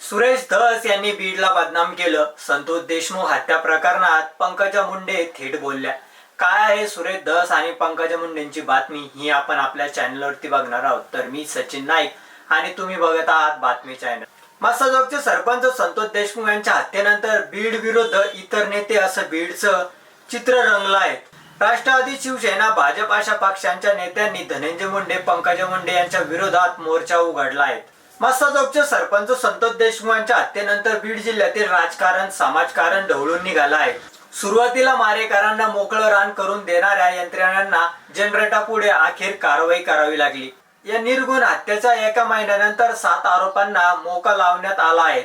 सुरेश धस यांनी बीडला बदनाम केलं. संतोष देशमुख हत्या प्रकरणात पंकजा मुंडे थेट बोलल्या. काय आहे सुरेश धस आणि पंकजा मुंडेंची बातमी? ही आपण आपल्या चॅनलवरती बघणार आहोत. तर मी सचिन नाईक आणि तुम्ही बघत आहात बातमी चॅनल. मस्तजोगचे सरपंच संतोष देशमुख यांच्या हत्येनंतर बीड विरुद्ध इतर नेते असं बीडचं चित्र रंगलं आहे राष्ट्रवादी शिवसेना भाजप अशा पक्षांच्या नेत्यांनी धनंजय मुंडे पंकजा मुंडे यांच्या विरोधात मोर्चा उघडला आहे मस्साजोगचे सरपंच संतोष देशमुख यांच्या हत्येनंतर बीड जिल्ह्यातील राजकारण समाजकारण ढवळून निघालं आहे. सुरुवातीला मारेकरांना मोकळं रान करून देणाऱ्या यंत्रणांना जनरेटापुढे अखेर कारवाई करावी लागली. या निर्गुण हत्येच्या एका महिन्यानंतर सात आरोपांना मोका लावण्यात आला आहे.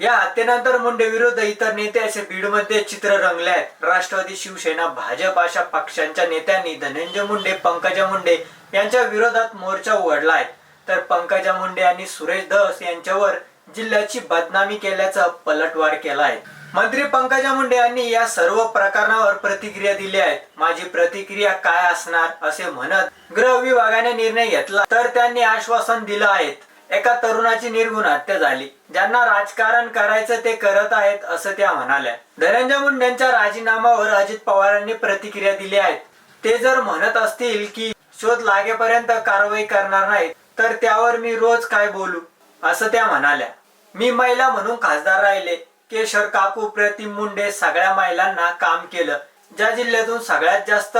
या हत्येनंतर मुंडे विरुद्ध इतर नेते असे बीडमध्ये चित्र रंगले आहेत. राष्ट्रवादी शिवसेना भाजप अशा पक्षांच्या नेत्यांनी धनंजय मुंडे पंकजा मुंडे यांच्या विरोधात मोर्चा उघडला आहे. तर पंकजा मुंडे आणि सुरेश धस यांच्यावर जिल्ह्याची बदनामी केल्याचा पलटवार केला आहे मंत्री पंकजा मुंडे यांनी या सर्व प्रकरणावर प्रतिक्रिया दिली आहे माझी प्रतिक्रिया काय असणार असे म्हणत गृह विभागाने निर्णय घेतला तर त्यांनी आश्वासन दिलं आहेत. एका तरुणाची निर्गुण हत्या झाली. ज्यांना राजकारण करायचं ते करत आहेत असं त्या म्हणाल्या. धनंजय मुंडेंच्या राजीनाम्यावर अजित पवारांनी प्रतिक्रिया दिली आहे ते जर म्हणत असतील की शोध लागेपर्यंत कारवाई करणार नाही तर त्यावर मी रोज काय बोलू? असं त्या म्हणाल्या. मी महिला म्हणून खासदार राहिले. केशर काकू प्रतिम मुंडे सगळ्या महिलांना काम केलं. ज्या जिल्ह्यातून सगळ्यात जास्त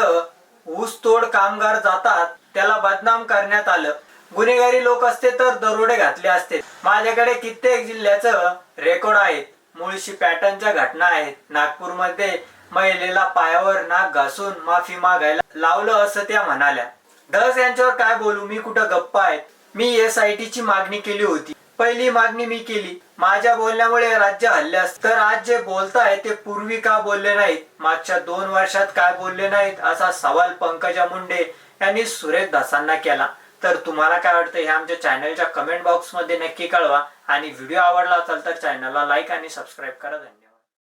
ऊसतोड कामगार जातात त्याला बदनाम करण्यात आलं. गुन्हेगारी लोक असते तर दरोडे घातले असते. माझ्याकडे कित्येक जिल्ह्याचं रेकॉर्ड आहेत. मुळशी पॅटर्नच्या घटना आहेत. नागपूरमध्ये महिलेला पायावर नाक घासून माफी मागायला लावलं असं त्या म्हणाल्या. धस यांच्यावर काय बोलू? मी कुठं गप्पा आहेत? मी एस आय टी ची मागणी केली होती. पहिली मागणी मी केली. माझ्या बोलण्यामुळे राज्य हल्ल्यास तर आज जे बोलताय ते पूर्वी का बोलले नाहीत? मागच्या दोन वर्षात काय बोलले नाहीत? असा सवाल पंकजा मुंडे यांनी सुरेश दासांना केला. तर तुम्हाला काय वाटतं? हे आमच्या चॅनलच्या कमेंट बॉक्समध्ये नक्की कळवा. आणि व्हिडिओ आवडला असेल तर चॅनलला लाईक आणि सबस्क्राईब करा. धन्यवाद.